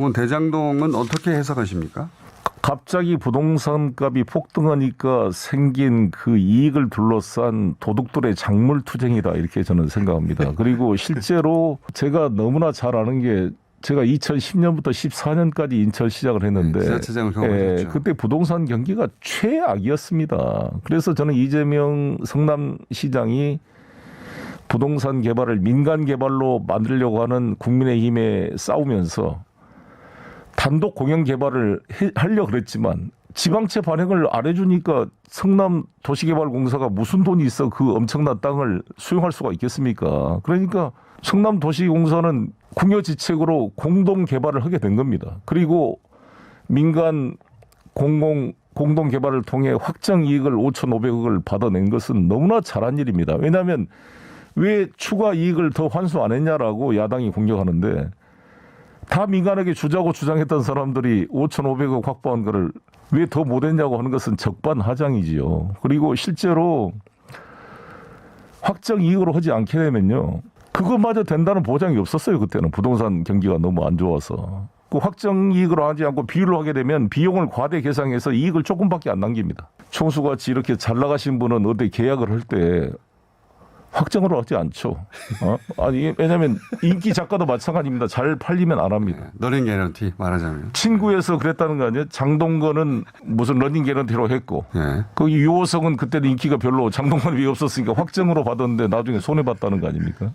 혹은 대장동은 어떻게 해석하십니까? 갑자기 부동산 값이 폭등하니까 생긴 그 이익을 둘러싼 도둑들의 작물 투쟁이다 이렇게 저는 생각합니다. 그리고 실제로 제가 너무나 잘 아는 게 제가 2010년부터 14년까지 인천 시작을 했는데 지자체장을 경험하셨죠. 예, 그때 부동산 경기가 최악이었습니다. 그래서 저는 이재명 성남시장이 부동산 개발을 민간 개발로 만들려고 하는 국민의힘에 싸우면서 단독 공영 개발을 해- 하려 그랬지만 지방채 발행을 안 해주니까 성남 도시개발공사가 무슨 돈이 있어 그 엄청난 땅을 수용할 수가 있겠습니까? 그러니까 성남 도시공사는 궁여지책으로 공동 개발을 하게 된 겁니다. 그리고 민간 공공 공동 개발을 통해 확정 이익을 5,500억을 받아낸 것은 너무나 잘한 일입니다. 왜냐하면 왜 추가 이익을 더 환수 안 했냐라고 야당이 공격하는데 다 민간에게 주자고 주장했던 사람들이 5,500억 확보한 거를 왜 더 못했냐고 하는 것은 적반하장이지요. 그리고 실제로 확정 이익으로 하지 않게 되면요. 그것마저 된다는 보장이 없었어요. 그때는 부동산 경기가 너무 안 좋아서. 그 확정 이익으로 하지 않고 비율로 하게 되면 비용을 과대 계상해서 이익을 조금밖에 안 남깁니다. 총수같이 이렇게 잘 나가신 분은 어디 계약을 할 때 확정으로 하지 않죠. 어? 아니 왜냐하면 인기 작가도 마찬가지입니다. 잘 팔리면 안 합니다. 너링 개런티 말하자면. 친구에서 그랬다는 거 아니에요? 장동건은 무슨 러닝 개런티로 했고 예. 거기 유호성은 그때는 인기가 별로 장동건이 없었으니까 확정으로 받았는데 나중에 손해 봤다는 거 아닙니까?